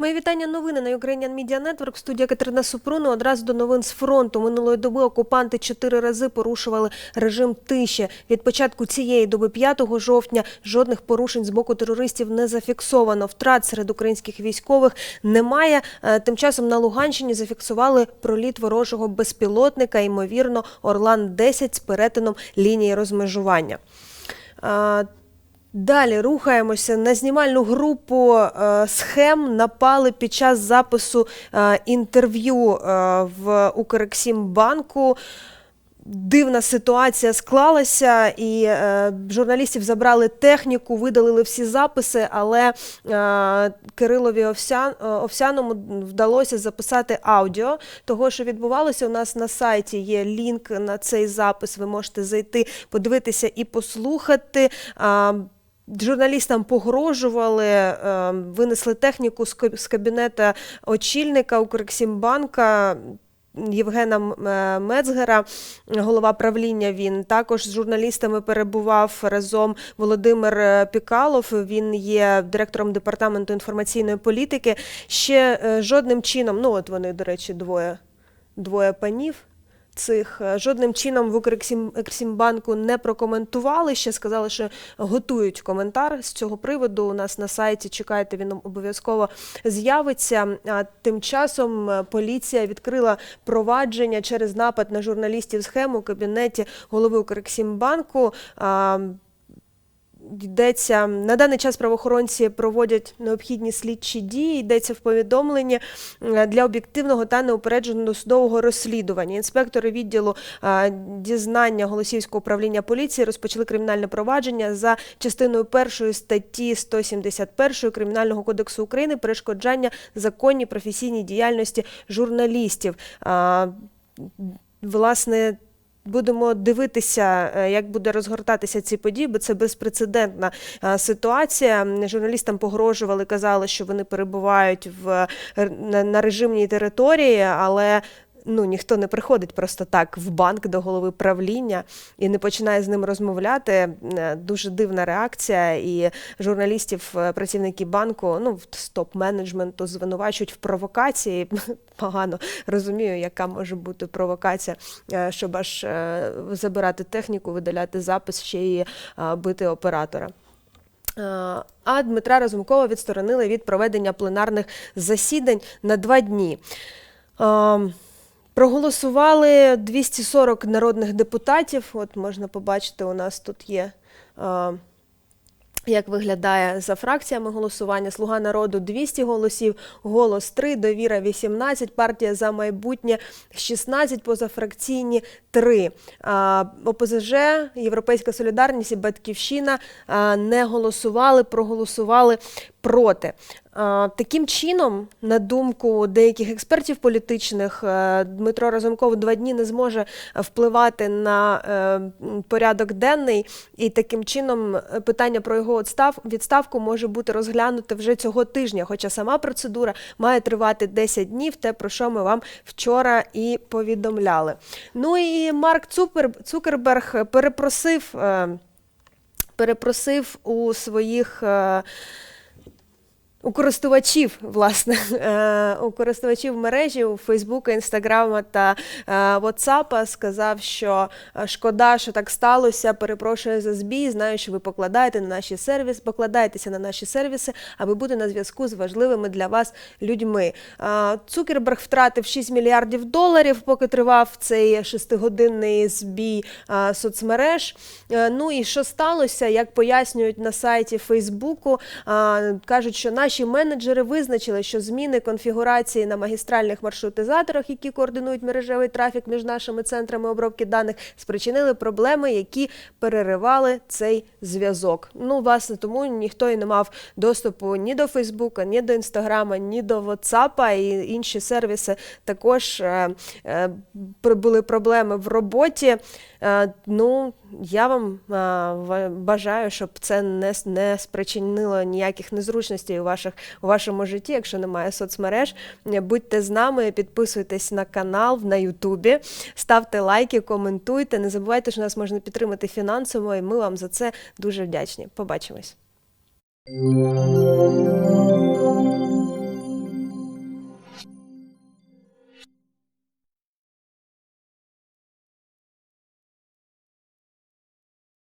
Мої вітання новини на Ukrainian Media Network. Студія Катерина Супруну. Одразу до новин з фронту. Минулої доби окупанти чотири рази порушували режим тиші. Від початку цієї доби 5 жовтня жодних порушень з боку терористів не зафіксовано. Втрат серед українських військових немає. Е, Тим часом на Луганщині зафіксували проліт ворожого безпілотника, ймовірно, Орлан-10 з перетином лінії розмежування. Далі рухаємося на знімальну групу е, схем. Напали під час запису е, інтерв'ю е, в Укрексімбанку. Дивна ситуація склалася, і е, журналістів забрали техніку, видалили всі записи, але е, Кирилові Овсян, Овсяному вдалося записати аудіо. Того, що відбувалося, у нас на сайті є лінк на цей запис. Ви можете зайти, подивитися і послухати. Е, Журналістам погрожували, е, винесли техніку з кабінета очільника Укрексімбанка. Євгена е, Мецгера, голова правління. Він також з журналістами перебував разом Володимир е, Пікалов. Він є директором департаменту інформаційної політики. Ще е, жодним чином, ну от вони, до речі, двоє, двоє панів. Цих е, жодним чином в Укрексім- Укрексімбанку не прокоментували. Ще сказали, що готують коментар з цього приводу. У нас на сайті чекайте, він обов'язково з'явиться. А тим часом е, поліція відкрила провадження через напад на журналістів схему у кабінеті голови Укрексімбанку. Йдеться на даний час правоохоронці проводять необхідні слідчі дії. Йдеться в повідомленні е, для об'єктивного та неупередженого судового розслідування. Інспектори відділу е, дізнання Голосівського управління поліції розпочали кримінальне провадження за частиною першої статті 171 Кримінального кодексу України перешкоджання законній професійній діяльності журналістів. Власне, Будемо дивитися, е, як буде розгортатися ці події, бо це безпрецедентна е, ситуація. Журналістам погрожували, казали, що вони перебувають в р- на, на режимній території, але ну ніхто не приходить просто так в банк до голови правління і не починає з ним розмовляти. Е, Дуже дивна реакція. І журналістів, е, працівники банку, ну в стоп-менеджменту звинувачують в провокації. Погано розумію, яка може бути провокація, е, щоб аж забирати техніку, видаляти запис, ще е, бити оператора. А Дмитра Разумкова відсторонили від проведення пленарних засідань на два дні. Проголосували 240 народних депутатів. От можна побачити, у нас тут є. як виглядає за фракціями голосування? Слуга народу 200 голосів, голос 3, довіра 18, партія за майбутнє 16, позафракційні 3. А, ОПЗЖ, Європейська солідарність і Батьківщина не голосували, проголосували проти. Таким чином, на думку деяких експертів політичних, е, Дмитро Разумков два дні не зможе впливати на е, порядок денний, і таким чином е, питання про його відставку може бути розглянуте вже цього тижня. Хоча сама процедура має тривати 10 днів, те про що ми вам вчора і повідомляли. Ну і Марк Цупер, Цукерберг перепросив. е, Перепросив у своїх е, у користувачів, власне, е, у користувачів мережі у Фейсбука, Інстаграма та е, Ватсапа сказав, що е, шкода, що так сталося. Перепрошую за збій. Знаю, що ви покладаєте на наші сервіси, покладаєтеся на наші сервіси, аби бути на зв'язку з важливими для вас людьми. Цукерберг втратив 6 мільярдів доларів, поки тривав цей шестигодинний збій соцмереж. Ну і що сталося, як пояснюють на сайті Фейсбуку, кажуть, що наші менеджери визначили, що зміни конфігурації на магістральних маршрутизаторах, які координують мережевий трафік між нашими центрами обробки даних, спричинили проблеми, які переривали цей зв'язок. Ну, власне, тому ніхто і не мав доступу ні до Фейсбука, ні до Інстаграма, ні до Ватсапа і інші сервіси також е, е, були проблеми в роботі. Е, ну, я вам ва- бажаю, щоб це не, не спричинило ніяких незручностей у, ваших, у вашому житті, якщо немає соцмереж. Будьте з нами, підписуйтесь на канал на Ютубі, ставте лайки, коментуйте. Не забувайте, що нас можна підтримати фінансово, і ми вам за це дуже вдячні. Побачимось.